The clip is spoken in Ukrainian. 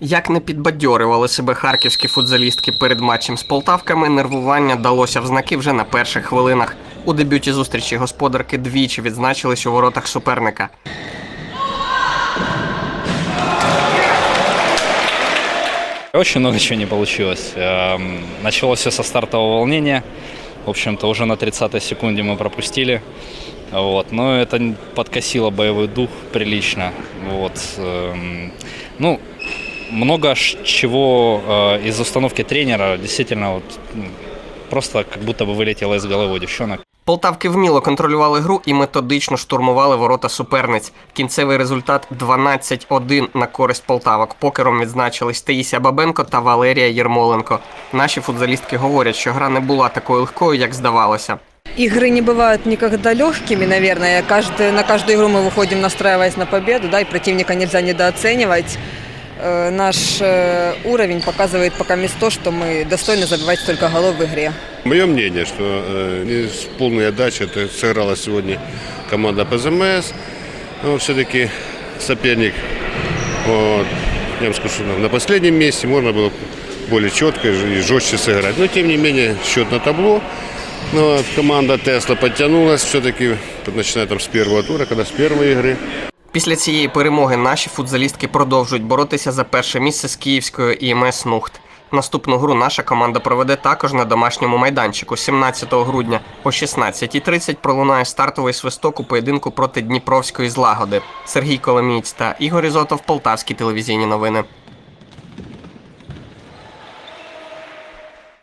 Як не підбадьорювали себе харківські футзалістки перед матчем з полтавками, нервування далося в знаки вже на перших хвилинах. У дебюті зустрічі господарки двічі відзначились у воротах суперника. Очень много чего не получилось. Эм, Началось все со стартового волнения. В общем-то, уже на 30-й секунде мы пропустили. Вот. Но это н- подкосило боевой дух прилично. Вот. Эм, Ну, много ш- чего э, из установки тренера действительно вот, м, просто как будто бы вылетело из головы у девчонок. Полтавки вміло контролювали гру і методично штурмували ворота суперниць. Кінцевий результат 12-1 на користь полтавок. Покером відзначились Таїся Бабенко та Валерія Єрмоленко. Наші футзалістки говорять, що гра не була такою легкою, як здавалося. Игры не бывают никогда легкими, наверное. Каждый, на каждую игру мы выходим, настраиваясь на победу, да, и противника нельзя недооценивать. Э, Наш э, уровень показывает пока место то, что мы достойны забивать столько голов в игре. Мое мнение, что э, не с полной отдачей это сыграла сегодня команда ПЗМС. Но все-таки соперник, вот, я вам скажу, что на последнем месте можно было более четко и жестче сыграть. Но тем не менее счет на табло. Но вот команда Тесла подтянулась все-таки, начиная там с первого тура, когда с первой игры. Після цієї перемоги наші футзалістки продовжують боротися за перше місце з київською ІМС Нухт. Наступну гру наша команда проведе також на домашньому майданчику 17 грудня о 16.30 пролунає стартовий свисток у поєдинку проти Дніпровської злагоди. Сергій Коломієць та Ігор Ізотов, Полтавські телевізійні новини.